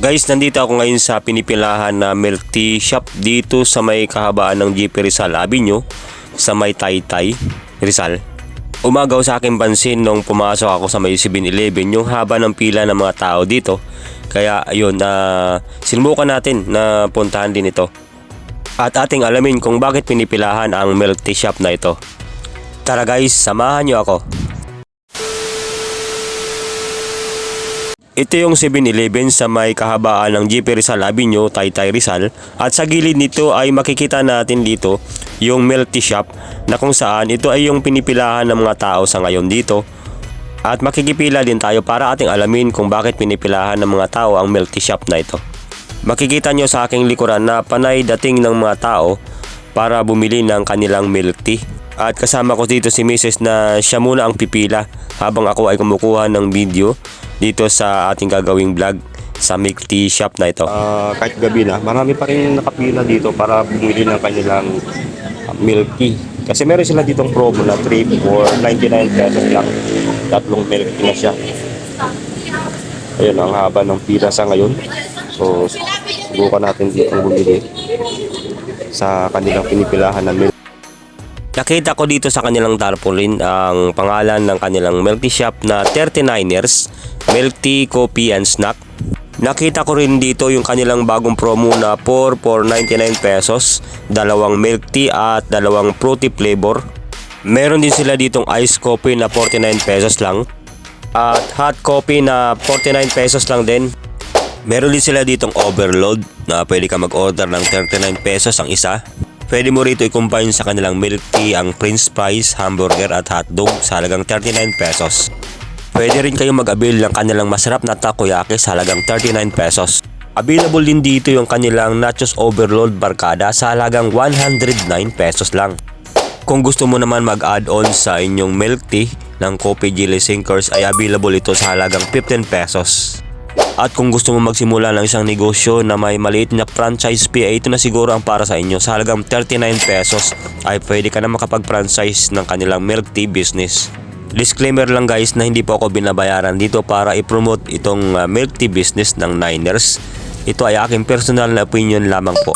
Guys, nandito ako ngayon sa pinipilahan na milk tea shop dito sa may kahabaan ng GP Rizal Avenue sa may Taytay, Rizal. Umagaw sa akin pansin nung pumasok ako sa may 7-Eleven yung haba ng pila ng mga tao dito. Kaya ayun, na silmukan natin na puntahan din ito. At ating alamin kung bakit pinipilahan ang milk tea shop na ito. Tara guys, samahan niyo ako. Ito yung 7-Eleven sa may kahabaan ng GP Rizal Avenue, Taytay Rizal at sa gilid nito ay makikita natin dito yung milk shop na kung saan ito ay yung pinipilahan ng mga tao sa ngayon dito at makikipila din tayo para ating alamin kung bakit pinipilahan ng mga tao ang milk shop na ito. Makikita nyo sa aking likuran na panay dating ng mga tao para bumili ng kanilang milk tea. At kasama ko dito si Mrs. na siya muna ang pipila habang ako ay kumukuha ng video dito sa ating gagawing vlog sa milk tea shop na ito. Ah, kahit gabi na, marami pa rin nakapila dito para bumili ng kanilang ah, milk tea. Kasi meron sila ditong promo na 3 for 99 pesos lang. Tatlong milk tea na siya. Ayun, ang haba ng pila sa ngayon. So, subukan natin dito bumili sa kanilang pinipilahan ng milk Nakita ko dito sa kanilang tarpaulin ang pangalan ng kanilang milk tea shop na 39ers, Milk Tea, Coffee and Snack. Nakita ko rin dito yung kanilang bagong promo na 4 for 99 pesos, dalawang milk tea at dalawang fruity flavor. Meron din sila ditong iced coffee na 49 pesos lang at hot coffee na 49 pesos lang din. Meron din sila ditong overload na pwede ka mag-order ng 39 pesos ang isa. Pwede mo rito i-combine sa kanilang milk tea ang french fries, hamburger at hotdog sa halagang 39 pesos. Pwede rin kayong mag-avail ng kanilang masarap na takoyaki sa halagang 39 pesos. Available din dito yung kanilang nachos overload barkada sa halagang 109 pesos lang. Kung gusto mo naman mag-add-on sa inyong milk tea ng Coffee Jelly Sinkers ay available ito sa halagang 15 pesos. At kung gusto mo magsimula ng isang negosyo na may maliit na franchise fee ay ito na siguro ang para sa inyo. Sa halagang 39 pesos ay pwede ka na makapag-franchise ng kanilang milk tea business. Disclaimer lang guys na hindi po ako binabayaran dito para i-promote itong uh, milk tea business ng Niners. Ito ay aking personal na opinion lamang po.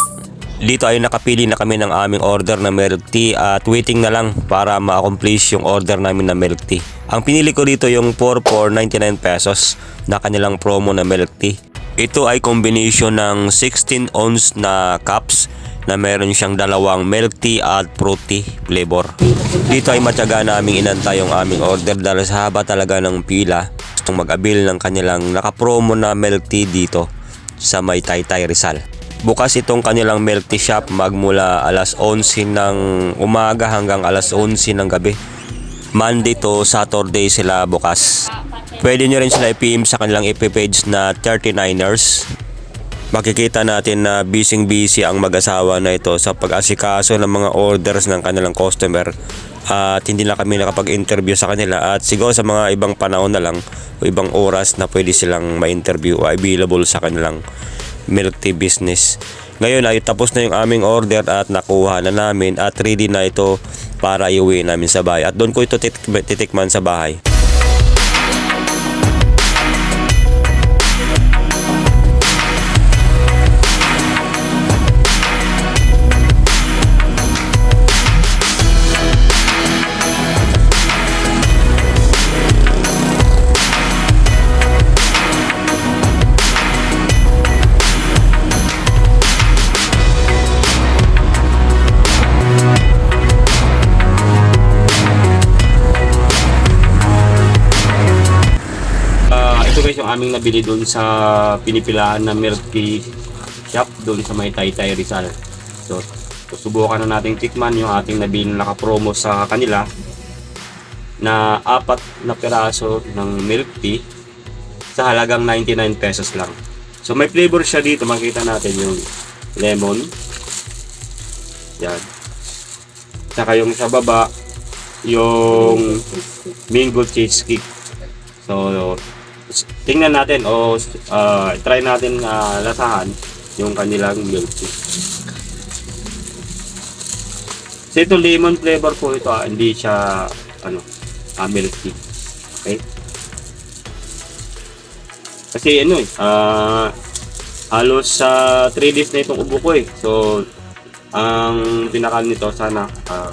Dito ay nakapili na kami ng aming order na milk tea at waiting na lang para ma-accomplish yung order namin na milk tea. Ang pinili ko dito yung 4 for 99 pesos na kanilang promo na milk tea. Ito ay combination ng 16 ounce na cups na meron siyang dalawang milk tea at fruity flavor. Dito ay matyaga naming inantay yung aming order dahil sa haba talaga ng pila. Gustong mag-avail ng kanilang nakapromo na milk tea dito sa may Taytay Rizal. Bukas itong kanilang milk tea shop magmula alas 11 ng umaga hanggang alas 11 ng gabi. Monday to Saturday sila bukas. Pwede nyo rin sila i-PM sa kanilang FB page na 39ers. Makikita natin na busy busy ang mag-asawa na ito sa pag-asikaso ng mga orders ng kanilang customer at hindi na kami nakapag-interview sa kanila at siguro sa mga ibang panahon na lang o ibang oras na pwede silang ma-interview o available sa kanilang milk tea business. Ngayon ay tapos na yung aming order at nakuha na namin at ready na ito para iuwi namin sa bahay. At doon ko ito titik- titikman sa bahay. Aming nabili doon sa pinipilahan na tea shop doon sa may Taytay Rizal. So, susubukan na nating tikman yung ating nabili na nakapromo sa kanila na apat na piraso ng milk tea sa halagang 99 pesos lang. So may flavor siya dito, makita natin yung lemon. Yan. Saka yung sa baba, yung mango cheesecake. So, tingnan natin o uh, try natin na lasahan yung kanilang milk tea. So, ito lemon flavor po ito, ah, hindi siya ano, ah, milk tea. Okay? Kasi ano eh, ah, halos sa 3 days na itong ubo ko eh. So, ang pinakal nito, sana ah,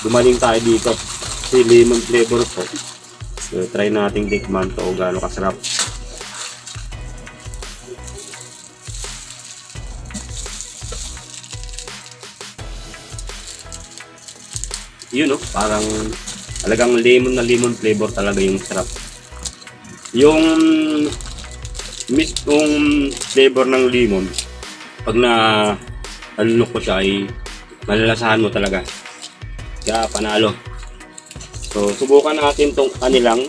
gumaling tayo dito. Si lemon flavor po. So, try nating tikman to gaano kasarap. Yun oh, parang talagang lemon na lemon flavor talaga yung sarap. Yung mismong flavor ng lemon, pag na alunok ko siya ay malalasahan mo talaga. Kaya panalo. So, subukan natin tong kanilang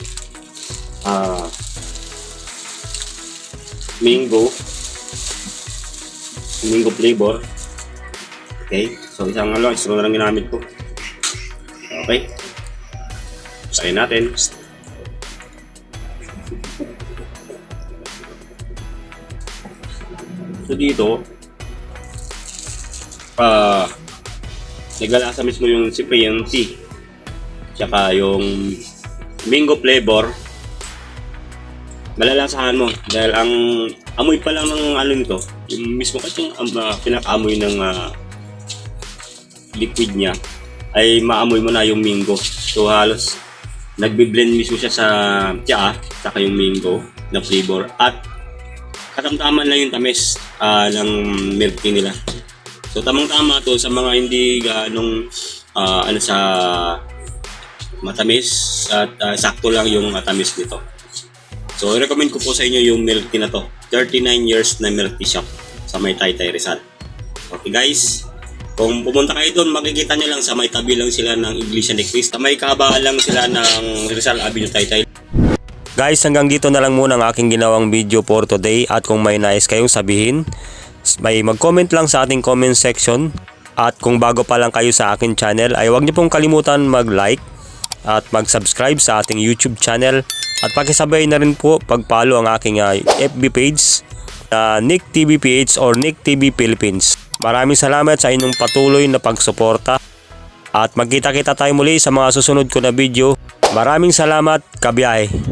ah mango mango flavor. Okay. So, isang ano, isang na lang ginamit ko. Okay. Try natin. So dito, ah, nagalasa mismo yung yung tea. Tsaka yung mango flavor. Malalasahan mo dahil ang amoy pa lang ng ano nito, yung mismo kasi yung um, ah, pinaka-amoy ng ah, liquid niya ay maamoy mo na yung mango. So halos nagbi-blend mismo siya sa tsaa, saka yung mango na flavor at katamtaman lang yung tamis ah, ng milk tea nila. So tamang-tama to sa mga hindi ganong ah, ano sa matamis at ah, sakto lang yung ah, tamis nito. So i-recommend ko po sa inyo yung milk tea na to. 39 years na milk tea shop sa may Taytay Rizal. Okay guys, kung pumunta kayo doon, makikita nyo lang sa may tabi lang sila ng Iglesia ni Cristo. May kabaan lang sila ng Rizal Avenue Taytay. Guys, hanggang dito na lang muna ang aking ginawang video for today at kung may nais kayong sabihin, may mag-comment lang sa ating comment section at kung bago pa lang kayo sa akin channel ay huwag niyo pong kalimutan mag-like at mag-subscribe sa ating YouTube channel at pakisabay na rin po pag-follow ang aking ah, FB page na Nick TV PH or Nick TV Philippines. Maraming salamat sa inyong patuloy na pagsuporta at magkita-kita tayo muli sa mga susunod ko na video. Maraming salamat, kabiyahe!